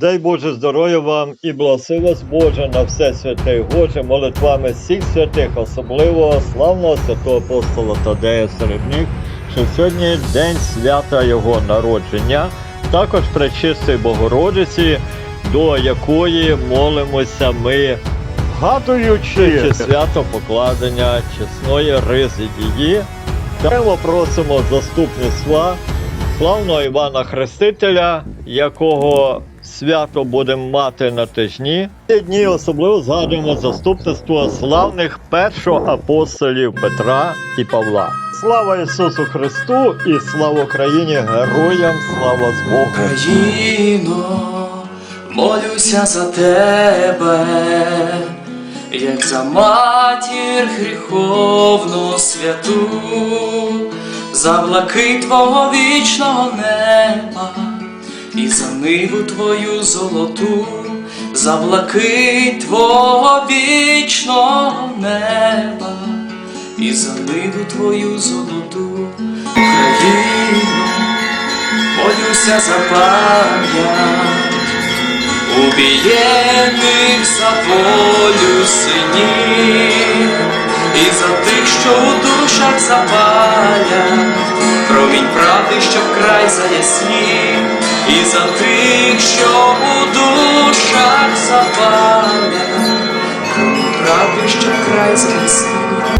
Дай Боже здоров'я вам і благослови вас Боже на все святе і Боже, молитвами всіх святих, особливо славного святого апостола Тадея Серебних, що сьогодні день свята Його народження, також пречистої Богородиці, до якої молимося ми, гадуючи чи свято покладення чесної ризи її. Окремо просимо заступництва славного Івана Хрестителя, якого свято будемо мати на тижні. Ці дні особливо згадуємо заступництво славних першоапостолів Петра і Павла. Слава Ісусу Христу і слава Україні! Героям слава з Богом! Україно, молюся за тебе, як за матір гріховну святу, за блакит твого вічного неба, і за ниву твою золоту, за блакит твого вічного неба, і за ниву твою золоту, Україно молюся за пам'ять. Убієних за волю синів і за тих, що у душах запалять, промінь правди, що вкрай заяснів, і за тих, що у душах промінь правди, що край заяснів.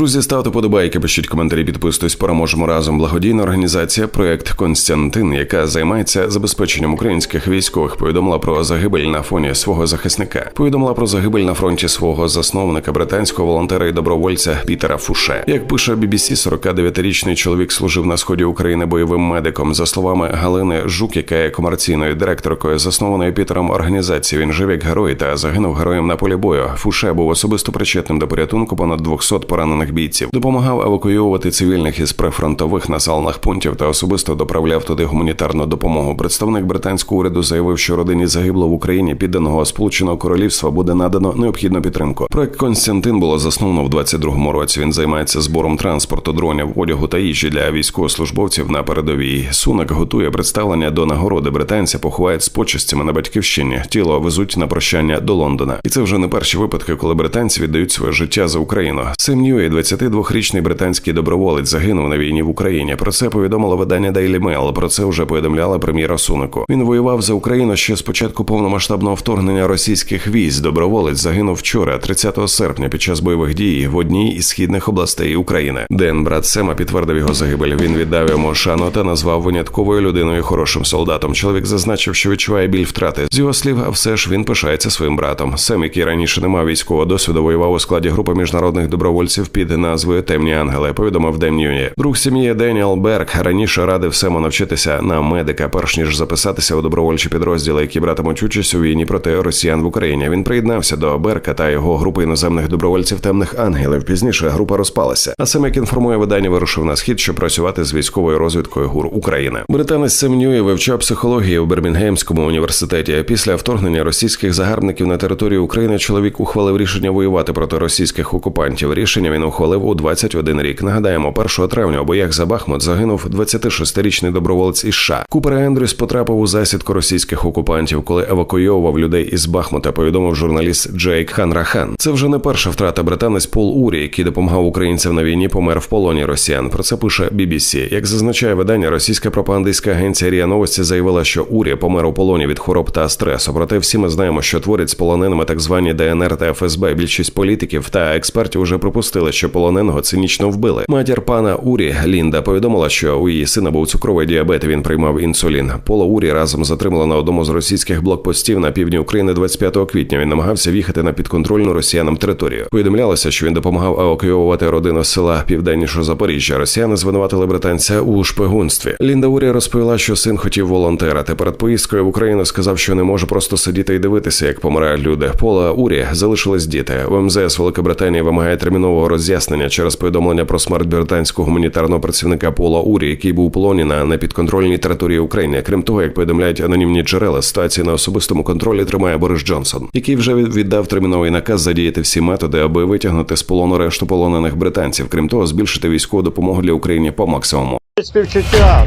Друзі, ставте подобайки, пишіть коментарі, підписуйтесь, переможемо разом. Благодійна організація проект Константин, яка займається забезпеченням українських військових, повідомила про загибель на фоні свого захисника. Повідомила про загибель на фронті свого засновника, британського волонтера і добровольця Пітера Фуше. Як пише BBC, 49-річний чоловік служив на сході України бойовим медиком. За словами Галини Жук, яка є комерційною директоркою заснованої Пітером організації. Він жив як герой та загинув героєм на полі бою. Фуше був особисто причетним до порятунку понад 200 поранених бійців. Допомагав евакуювати цивільних із прифронтових населених пунктів та особисто доправляв туди гуманітарну допомогу. Представник британського уряду заявив, що родині загибло в Україні підданого Сполученого Королівства буде надано необхідну підтримку. Проект Константин було засновано в 22-му році. Він займається збором транспорту, дронів, одягу та їжі для військовослужбовців на передовій. Сунак готує представлення до нагороди британця, поховають з почестями на батьківщині. Тіло везуть на прощання до Лондона. І це вже не перші випадки, коли британці віддають своє життя за Україну. Сем Ньюї, 22-річний британський доброволець, загинув на війні в Україні. Про це повідомило видання Daily Mail. Про це вже повідомляла прем'єра Сунаку. Він воював за Україну ще з початку повномасштабного вторгнення російських військ. Доброволець загинув вчора, 30 серпня, під час бойових дій в одній із східних областей України. Ден, брат Сема, підтвердив його загибель. Він віддав йому шану та назвав винятковою людиною хорошим солдатом. Чоловік зазначив, що відчуває біль втрати. З його слів, а все ж він пишається своїм братом. Сем, який раніше не мав військового досвіду, воював у складі групи міжнародних добровольців під назвою Темні ангели. Повідомив Ньюї. Друг сім'ї Деніел Берг раніше радив Сему навчитися на медика, перш ніж записатися у добровольчі підрозділи, які братимуть участь у війні проти росіян в Україні. Він приєднався до Берка та його групи іноземних добровольців темних ангелів. Пізніше група розпалася. А сам, як інформує видання, вирушив на схід, щоб працювати з військовою розвідкою ГУР України. Британець Сем вивчав психологію у Бірмінгемському університеті. Після вторгнення російських загарбників на територію України чоловік ухвалив рішення воювати проти російських окупантів. Рішення він ухвалив у 21 рік. Нагадаємо, 1 травня у боях за Бахмут загинув 26-річний доброволець із США. Купер Ендрюс потрапив у засідку російських окупантів, коли евакуйовував людей із Бахмута. Повідомив журналіст Джейк Ханрахан. Це вже не перша втрата. Британець Пол Урі, який допомагав українцям на війні, помер в полоні росіян. Про це пише BBC. Як зазначає видання, російська пропагандистська агенція Рія Новості заявила, що Урі помер у полоні від хвороб та стресу. Проте всі ми знаємо, що творять з полоненими так звані ДНР та ФСБ. Більшість політиків та експертів уже припустили, що полоненого цинічно вбили. Матір пана Урі Лінда повідомила, що у її сина був цукровий діабет. і Він приймав інсулін. Пола Урі разом затримала на одному з російських блокпостів на півдні України 25 квітня. Він намагався в'їхати на підконтрольну росіянам територію. Повідомлялося, що він допомагав евакуювати родину з села південніше Запоріжжя. Росіяни звинуватили британця у шпигунстві. Лінда Урі розповіла, що син хотів волонтерити. Перед поїздкою в Україну сказав, що не може просто сидіти і дивитися, як помирають люди. Пола Урі залишились діти. В МЗС Великобританії вимагає термінового роз'яснення через повідомлення про смерть британського гуманітарного працівника Пола Урі, який був у полоні на непідконтрольній території України. Крім того, як повідомляють анонімні джерела, ситуації на особистому контролі тримає Борис Джонсон, який вже віддав терміновий наказ задіяти всі методи, аби витягнути з полону решту полонених британців. Крім того, збільшити військову допомогу для України по максимуму. Співчуття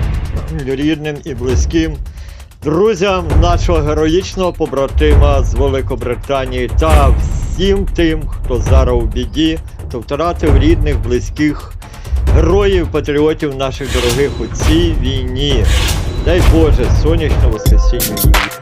рідним і близьким, друзям нашого героїчного побратима з Великобританії та всім тим, хто зараз у біді, хто втратив рідних, близьких, героїв, патріотів наших дорогих у цій війні. Дай Боже, сонячно воскресіння її.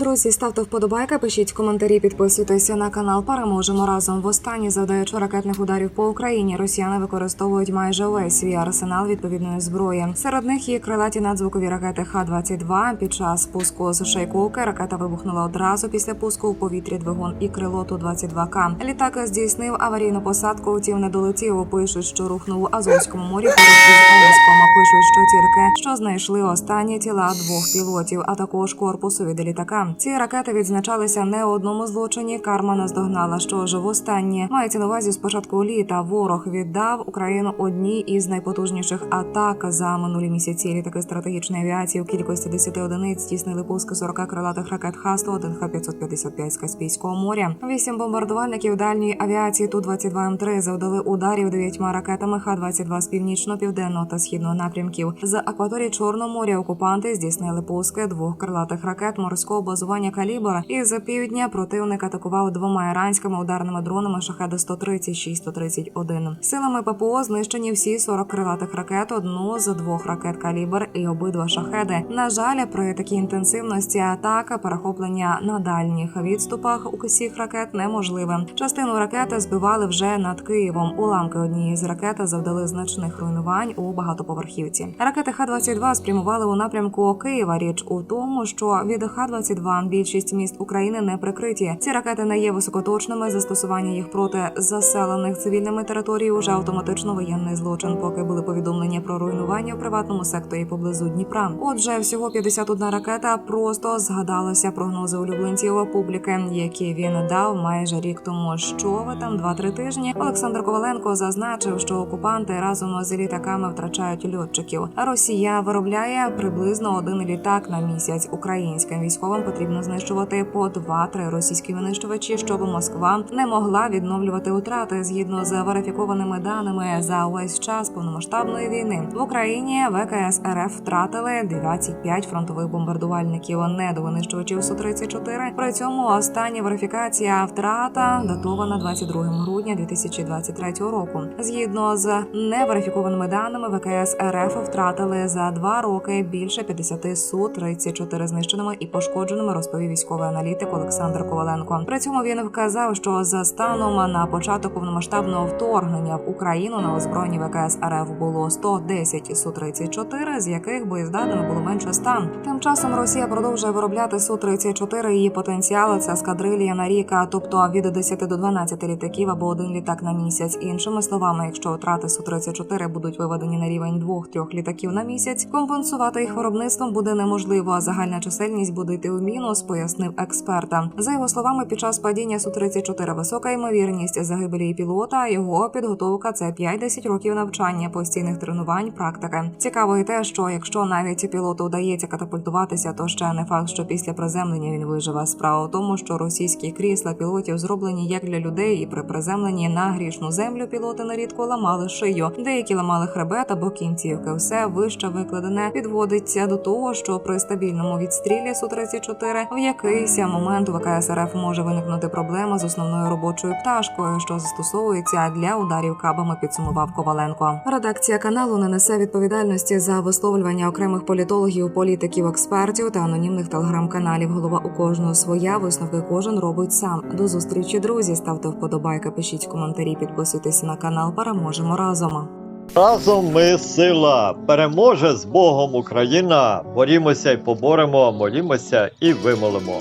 Друзі, ставте вподобайки, пишіть коментарі, підписуйтеся на канал. Переможемо разом. Востаннє завдаючи ракетних ударів по Україні. Росіяни використовують майже увесь свій арсенал відповідної зброї. Серед них є крилаті надзвукові ракети Х-22. Під час пуску з Шейкоуки ракета вибухнула одразу після пуску у повітрі двигун і крило Ту-22К. Літак здійснив аварійну посадку, утім не долетів. Пишуть, що рухнув у Азовському морі поруч із Елеском. Пишуть, що тільки що знайшли останні тіла двох пілотів, а також корпусу від літака. Ці ракети відзначалися не одному злочині. Карма наздогнала, що ж востаннє мається на увазі з початку літа. Ворог віддав Україну одній із найпотужніших атак за минулі місяці. Літаки стратегічної авіації у кількості 10 одиниць здійснили пуски 40 крилатих ракет Х-101, Х-555 з Каспійського моря. Вісім бомбардувальників дальньої авіації Ту-22 М3 завдали ударів дев'ятьма ракетами Х-22 з північно-південного та східного напрямків. З акваторії Чорного моря окупанти здійснили пуски двох крилатих ракет морського базування «Калібр». І за півдня противник атакував двома іранськими ударними дронами шахеда 136 131 Силами ППО знищені всі 40 крилатих ракет, одну з двох ракет «Калібр» і обидва шахеди. На жаль, при такій інтенсивності атака перехоплення на дальніх відступах усіх ракет неможливе. Частину ракети збивали вже над Києвом. Уламки однієї з ракет завдали значних руйнувань у багатоповерхівці. Ракети Х-22 спрямували у напрямку Києва. Річ у тому, що від Х-22 більшість міст України не прикриті. Ці ракети не є високоточними. Застосування їх проти заселених цивільними територій уже автоматично воєнний злочин, поки були повідомлення про руйнування в приватному секторі поблизу Дніпра. Отже, всього 51 ракета просто згадалася прогнози улюбленців публіки, які він дав майже рік тому. Що ви там два-три тижні? Олександр Коваленко зазначив, що окупанти разом з літаками втрачають льотчиків. Росія виробляє приблизно один літак на місяць. Українським військовим потрібно знищувати по 2-3 російські винищувачі, щоб Москва не могла відновлювати утрати згідно з верифікованими даними за увесь час повномасштабної війни в Україні. ВКС РФ втратили 25 фронтових бомбардувальників недовинищувачів су 34 При цьому остання верифікація втрата датована 22 грудня 2023 року. Згідно з неверифікованими даними, ВКС РФ втратили за два роки більше 50 су 34 знищеними і пошкодженими, розповів військовий аналітик Олександр Коваленко. При цьому він вказав, що за станом на початок повномасштабного вторгнення в Україну на озброєнні ВКС РФ було 110 су 34 з яких боєздатними було менше 100. Тим часом Росія продовжує виробляти су 34 Її потенціал це ескадрилія на рік, тобто від 10 до 12 літаків або один літак на місяць. Іншими словами, якщо втрати су 34 будуть виведені на рівень двох-трьох літаків на місяць, компенсувати їх виробництвом буде неможливо. А загальна чисельність буде йти у мінус, пояснив експерта. За його словами, під час падіння су 34 висока ймовірність загибелі пілота. Його підготовка це 5-10 років навчання, постійних тренувань, практики. Цікаво і те, що якщо навіть пілоту вдається катапультуватися, то ще не факт, що після приземлення він виживе. Справа в тому, що російські крісла пілотів зроблені як для людей, і при приземленні на грішну землю пілоти нерідко ламали шию. Деякі ламали хребет або кінцівки. Все вище викладене підводиться до того, що при стабільному відстрілі су 34 в якийсь момент у ВКС може виникнути проблема з основною робочою пташкою, що застосовується для ударів кабами. Підсумував Коваленко. Редакція каналу не несе відповідальності за висловлювання окремих політологів, політиків, експертів та анонімних телеграм-каналів. Голова у кожного своя висновки кожен робить сам. До зустрічі, друзі. Ставте вподобайки, пишіть коментарі, підписуйтесь на канал. Переможемо разом. Разом ми сила. Переможе з Богом Україна. Борімося і поборемо, молімося і вимолимо.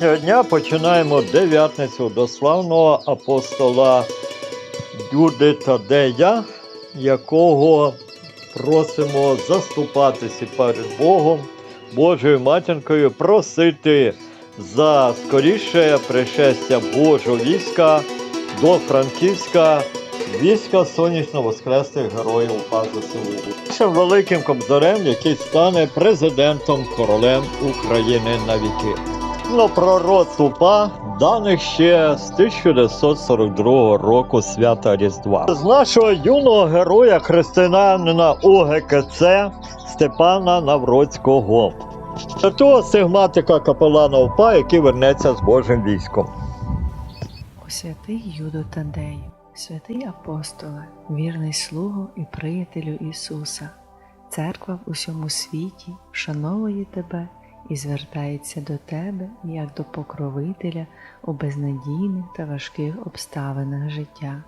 Цього дня починаємо дев'ятницю до славного апостола Юди Тадея, якого просимо заступатися перед Богом, Божою матінкою, просити за скоріше пришестя Божого війська до Франківська війська сонячно воскреслих героїв ЗСУ. Нашим великим кобзарем, який стане президентом королем України на віки. Ну, пророцтв УПА даних ще з 1942 року свята Різдва. З нашого юного героя християнина УГКЦ Степана Навроцького. Святого сигматика капелана УПА, який вернеться з Божим військом. Святий Юдо Тадею, святий апостоле, вірний слугу і приятелю Ісуса, церква в усьому світі вшановує тебе і звертається до тебе як до покровителя у безнадійних та важких обставинах життя.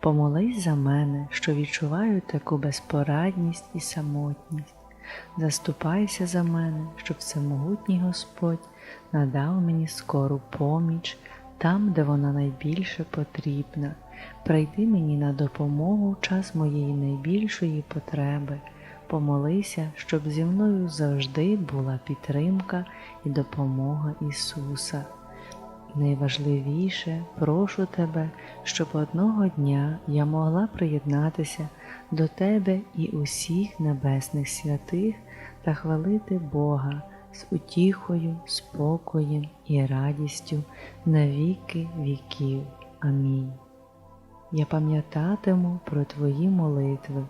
Помолись за мене, що відчуваю таку безпорадність і самотність. Заступайся за мене, щоб всемогутній Господь надав мені скору поміч там, де вона найбільше потрібна. Прийди мені на допомогу в час моєї найбільшої потреби. Помолися, щоб зі мною завжди була підтримка і допомога Ісуса. Найважливіше, прошу тебе, щоб одного дня я могла приєднатися до тебе і усіх небесних святих та хвалити Бога з утіхою, спокоєм і радістю на віки віків. Амінь. Я пам'ятатиму про Твої молитви,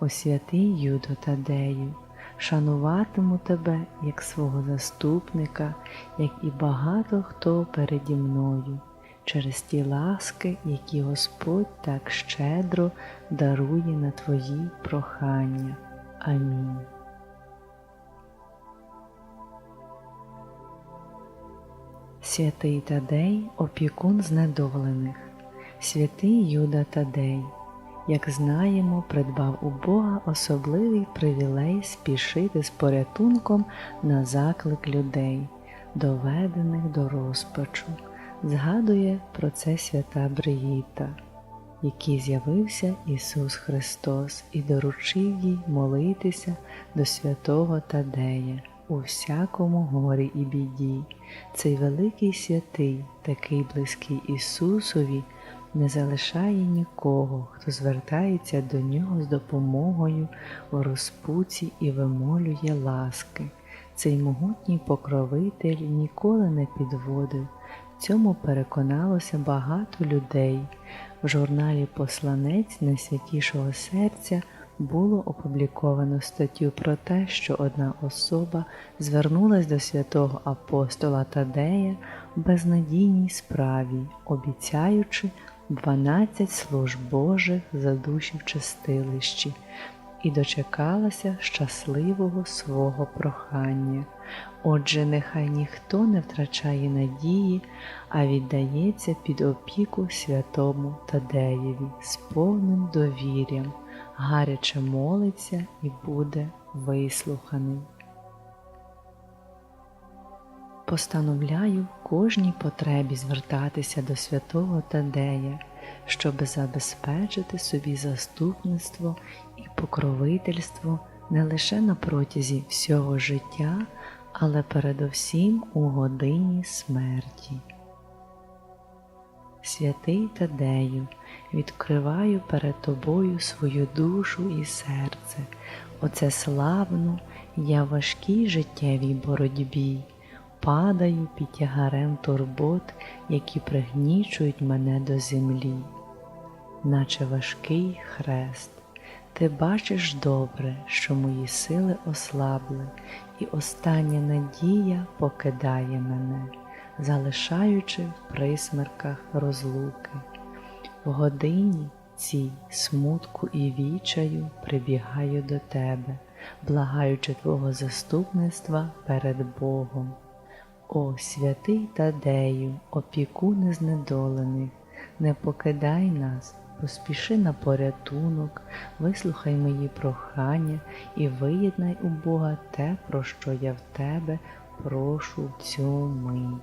о святий Юдо Тадею, шануватиму тебе як свого заступника, як і багато хто переді мною, через ті ласки, які Господь так щедро дарує на Твої прохання. Амінь. Святий Тадей, опікун знедолених, святий Юда Тадей, як знаємо, придбав у Бога особливий привілей спішити з порятунком на заклик людей, доведених до розпачу, згадує про це свята Бриїта, який з'явився Ісус Христос і доручив їй молитися до святого Тадея у всякому горі і біді. Цей великий святий, такий близький Ісусові, не залишає нікого, хто звертається до нього з допомогою у розпуці і вимолює ласки. Цей могутній покровитель ніколи не підводив. В цьому переконалося багато людей. В журналі Посланець Найсвятішого серця було опубліковано статтю про те, що одна особа звернулась до святого апостола Тадея в безнадійній справі, обіцяючи 12 служб Божих за душі в чистилищі, і дочекалася щасливого свого прохання. Отже, нехай ніхто не втрачає надії, а віддається під опіку святому Тадеєві з повним довір'ям, гаряче молиться і буде вислуханий. Постановляю кожній потребі звертатися до святого Тадея, щоби забезпечити собі заступництво і покровительство не лише на протязі всього життя, але передовсім у годині смерті. Святий Тадею, відкриваю перед тобою свою душу і серце, оце славну, я важкій життєвій боротьбі, падаю під тягарем турбот, які пригнічують мене до землі, наче важкий хрест. Ти бачиш добре, що мої сили ослабли, і остання надія покидає мене, залишаючи в присмерках розлуки. В годині цій смутку і вічаю прибігаю до тебе, благаючи Твого заступництва перед Богом. О, святий Тадею, опікуне знедолених, не покидай нас, поспіши на порятунок, вислухай мої прохання і виєднай у Бога те, про що я в тебе прошу цю мить.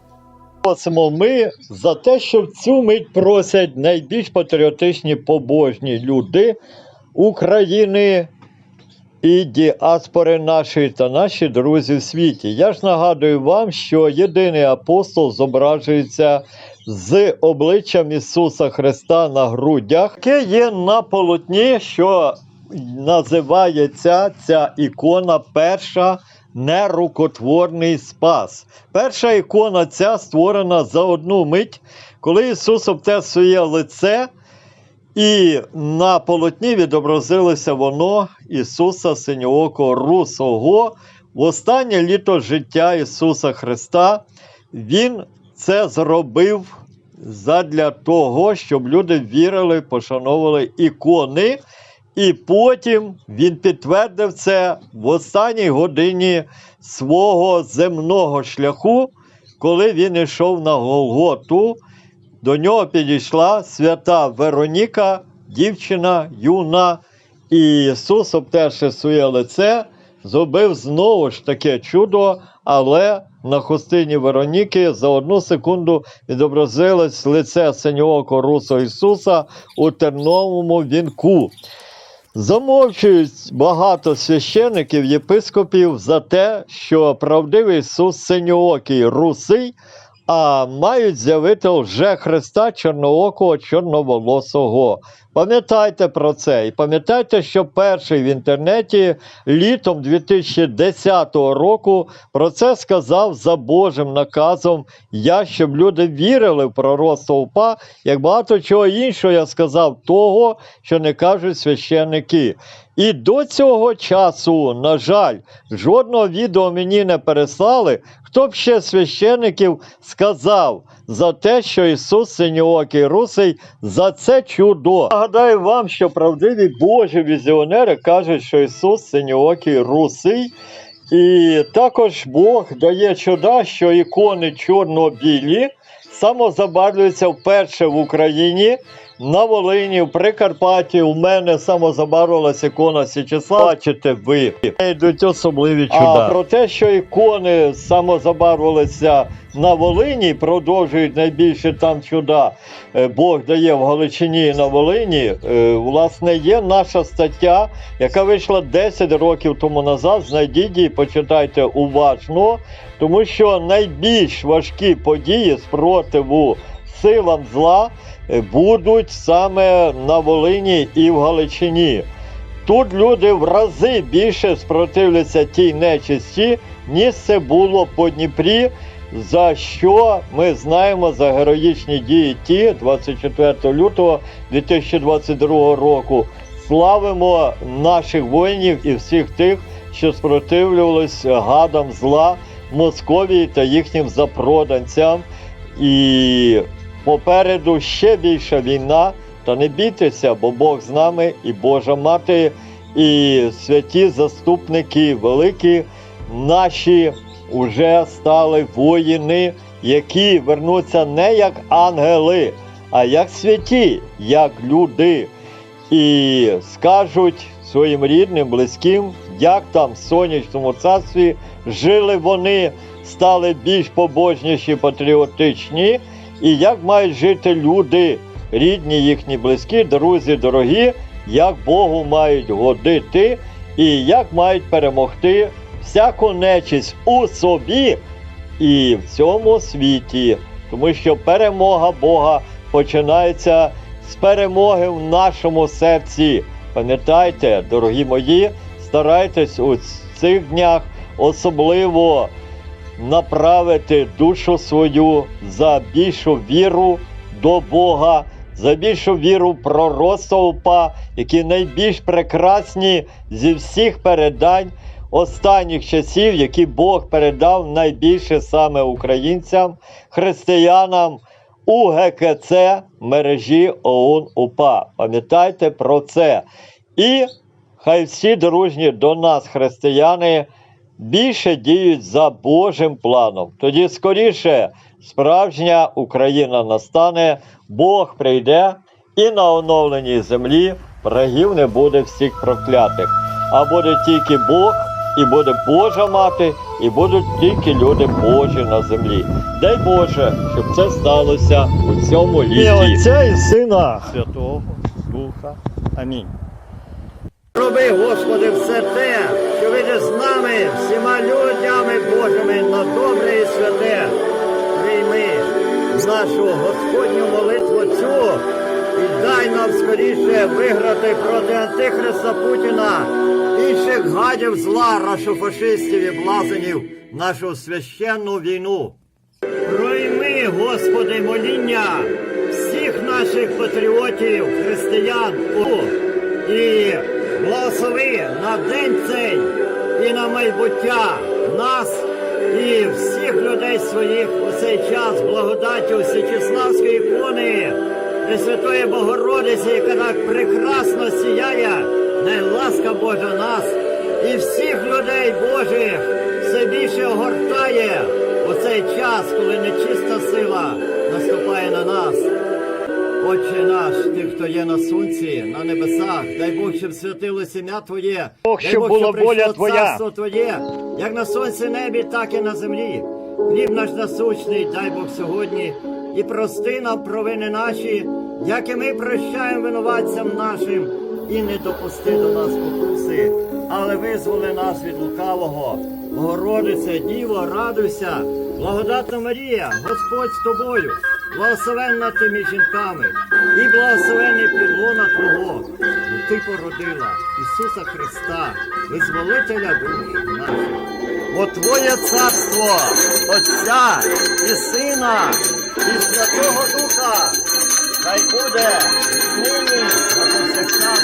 Просимо ми за те, що в цю мить просять найбільш патріотичні побожні люди України і діаспори нашої та наші друзі в світі. Я ж нагадую вам, що єдиний апостол зображується з обличчям Ісуса Христа на грудях, яке є на полотні, що називається ця ікона перша нерукотворний спас. Перша ікона ця створена за одну мить, коли Ісус обтер своє лице, і на полотні відобразилося воно Ісуса Синьоокого Русого. В останнє літо життя Ісуса Христа Він це зробив задля того, щоб люди вірили, пошановували ікони. І потім він підтвердив це в останній годині свого земного шляху, коли він йшов на Голготу. До нього підійшла свята Вероніка, дівчина юна, і Ісус, обтерши своє лице, зробив знову ж таке чудо, але на хустині Вероніки за одну секунду відобразилось лице синьоокого русого Ісуса у терновому вінку. Замовчують багато священиків, єпископів за те, що правдивий Ісус синьоокий русий, а мають з'явити лже Христа чорноокого, чорноволосого. Пам'ятайте про це. І пам'ятайте, що перший в інтернеті літом 2010 року про це сказав за Божим наказом я, щоб люди вірили в пророцтво УПА, як багато чого іншого я сказав того, що не кажуть священники. І до цього часу, на жаль, жодного відео мені не переслали, хто б ще священиків сказав за те, що Ісус синьоокий русий за це чудо. Нагадаю вам, що правдиві Божі візіонери кажуть, що Ісус синьоокий русий. І також Бог дає чуда, що ікони чорно-білі самозабарвлюються вперше в Україні. На Волині, в Прикарпатті у мене самозабарвилася ікона Січеслава. Бачите ви. Йдуть особливі чуда. А про те, що ікони самозабарвилися на Волині, продовжують найбільше там чуда. е, Бог дає в Галичині і на Волині. е, Власне, є наша стаття, яка вийшла 10 років тому назад. Знайдіть її, почитайте уважно, тому що найбільш важкі події спротиву силам зла будуть саме на Волині і в Галичині. Тут люди в рази більше спротивляться тій нечисті, ніж це було по Дніпрі, за що ми знаємо за героїчні дії ті 24 лютого 2022 року. Славимо наших воїнів і всіх тих, що спротивлювались гадам зла Московії та їхнім запроданцям. І попереду ще більша війна. Та не бійтеся, бо Бог з нами і Божа мати, і святі заступники великі наші вже стали воїни, які вернуться не як ангели, а як святі, як люди. І скажуть своїм рідним, близьким, як там в сонячному царстві жили вони, стали більш побожніші, патріотичні, і як мають жити люди, рідні їхні близькі, друзі, дорогі, як Богу мають годити і як мають перемогти всяку нечисть у собі і в цьому світі. Тому що перемога Бога починається з перемоги в нашому серці. Пам'ятайте, дорогі мої, старайтесь у цих днях особливо направити душу свою за більшу віру до Бога, за більшу віру в пророцтва які найбільш прекрасні зі всіх передань останніх часів, які Бог передав найбільше саме українцям, християнам у ГКЦ мережі ОУН УПА. Пам'ятайте про це. І хай всі дружні до нас, християни, більше діють за Божим планом. Тоді скоріше справжня Україна настане, Бог прийде і на оновленій землі врагів не буде всіх проклятих, а буде тільки Бог, і буде Божа мати, і будуть тільки люди Божі на землі. Дай Боже, щоб це сталося у цьому літі. І Отця і Сина Святого Духа. Амінь. Роби, Господи, все те, людями на добре і святе. Прийми нашу Господню молитву цю і дай нам скоріше виграти проти Антихриста Путіна інших гадів зла, рашофашистів і блазенів нашу священну війну. Пройми, Господи, моління всіх наших патріотів, християн і благослови на день цей і на майбуття нас і всіх людей своїх у цей час благодаттю Січеславської ікони Пресвятої Богородиці, яка так прекрасно сіяє, най ласка Божа нас і всіх людей Божих все більше огортає у цей час, коли нечиста сила наступає на нас. Отче наш, ти, хто є на сонці, на небесах, дай Бог, щоб святилося ім'я Твоє, Бог, дай щоб Бог, була прийшло воля Твоя. царство Твоє, як на сонці небі, так і на землі. Хліб наш насущний, дай Бог сьогодні, і прости нам провини наші, як і ми прощаємо винуватцям нашим, і не допусти до нас покуси, але визволи нас від лукавого. Богородице, Діво, радуйся, благодатна Марія, Господь з тобою, благословенна ти між жінками, і благословенний підлона Твого, бо ти породила Ісуса Христа, визволителя душ наших. Бо Твоє царство, Отця і Сина, і Святого Духа, хай буде нині на повсякчас,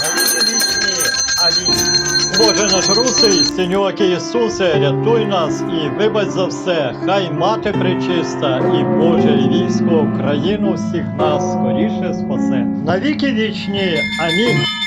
на віки вічні. Амінь. Боже наш русий, Синьоки Ісусе, рятуй нас і вибач за все, хай мати пречиста, і Боже і військо Україну всіх нас скоріше спасе. Навіки вічні. Амінь.